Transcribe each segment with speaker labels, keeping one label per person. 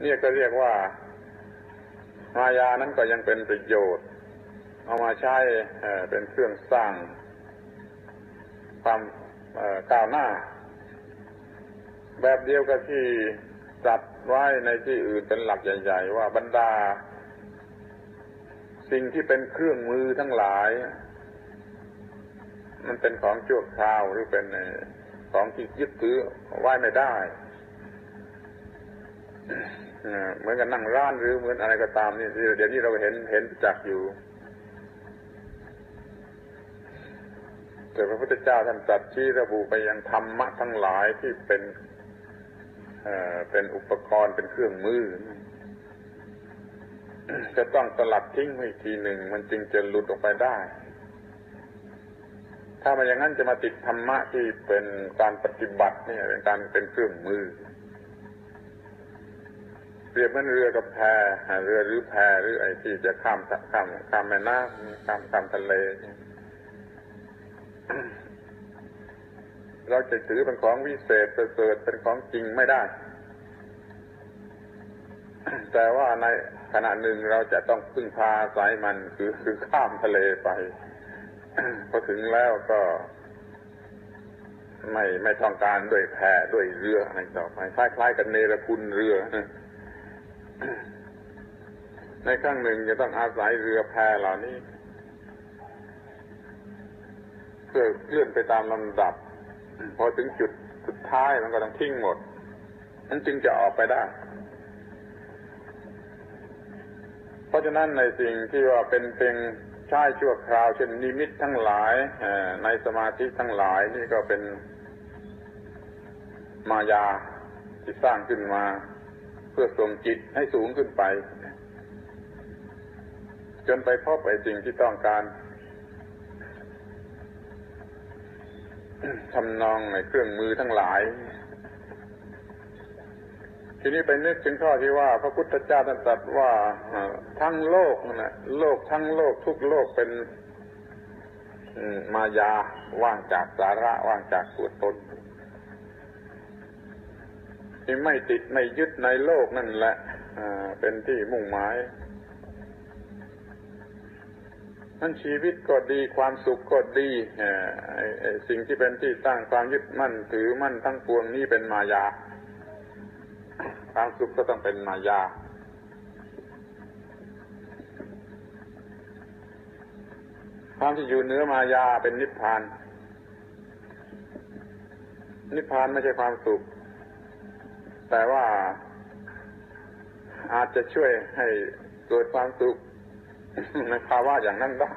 Speaker 1: เนี่ยก็เรียกว่ามายานั้นก็ยังเป็นประโยชน์ เอามาใช้เป็นเครื่องสร้างความก้าวหน้า แบบเดียวกับที่จัดไว้ในที่อื่นเป็นหลักใหญ่ ๆ ว่าบรรดา สิ่งที่เป็นเครื่องมือทั้งหลาย มันเป็นของชั่วคราวหรือเป็นของที่ยึดถือไว้ไม่ได้ เหมือนกับนั่งร้านหรือเหมือนอะไรก็ตามนี่เดี๋ยวนี้เราเห็นเห็นจักอยู่แต่พระพุทธเจ้าท่านตรัสชี้ระบุไปยังธรรมะทั้งหลายที่เป็นเอ่อเป็นอุปกรณ์เป็นเครื่องมือ จะต้องสลัดทิ้งไว้ทีหนึ่ง มันจึงจะหลุดออกไปได้ ถ้ามาอย่างนั้นจะมาติดธรรมะที่เป็นการปฏิบัติเนี่ยเป็นการเป็นเครื่องมือ เปรียบเหมือนเรือกับแพเรือหรือแพหรือไอ้ที่จะข้ามข้ามข้ามแม่น้ำข้ามข้ามทะเลเราจะถือเป็นของวิเศษประเสริฐเป็นของจริงไม่ได้ แต่ว่าในขณะหนึ่งเราจะต้องพึ่งพาสายมันคือคือข้ามทะเลไปพอถึงแล้วก็ไม่ไม่ต้องการด้วยแพด้วยเรืออะไรต่อไปคล้ายๆกันเนรคุณเรือ ในครั้งหนึ่งจะต้องอาศัยเรือแพเหล่านี้ เพื่อเคลื่อนไปตามลำดับ พอถึงจุดสุดท้ายมันก็ต้องทิ้งหมดนั้นจึงจะออกไปได้ เพราะฉะนั้นในสิ่งที่ว่าเป็นเพียงใช้ชั่วคราว เช่นนิมิตทั้งหลายในสมาธิทั้งหลายนี่ก็เป็นมายาที่สร้างขึ้นมา เพื่อส่งจิตให้สูงขึ้นไป จนไปพบไอ้สิ่งที่ต้องการทำนองในเครื่องมือทั้งหลาย ทีนี้ไปนึกถึงข้อที่ว่า พระพุทธเจ้าตรัสว่าทั้งโลกนะโลกทั้งโลกทุกโลกเป็นมายาว่างจากสาระว่างจากตัวตนที่ไม่ติดไม่ยึดในโลกนั่นแหละเป็นที่มุ่งหมาย นั่นชีวิตก็ดีความสุขก็ดีสิ่งที่เป็นที่ตั้งความยึดมั่นถือมั่นทั้งปวงนี้เป็นมายา ความสุขก็ต้องเป็นมายา ความที่อยู่เนื้อมายาเป็นนิพพาน นิพพานไม่ใช่ความสุข แต่ว่าอาจจะช่วยให้เกิดความสุข ในภาวะอย่างนั้นได้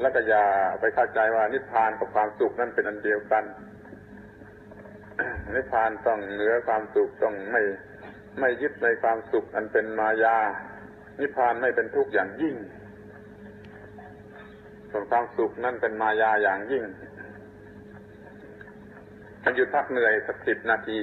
Speaker 1: แล้วก็อย่าไปเข้าใจว่านิพพานกับความสุขนั้นเป็นอันเดียวกัน นิพพานต้องเหนือความสุขต้องไม่ไม่ยึดในความสุขอันเป็นมายา นิพพานไม่เป็นทุกข์อย่างยิ่ง ส่วนความสุขนั่นเป็นมายาอย่างยิ่งมันหยุดพักเหนื่อยสักสิบนาที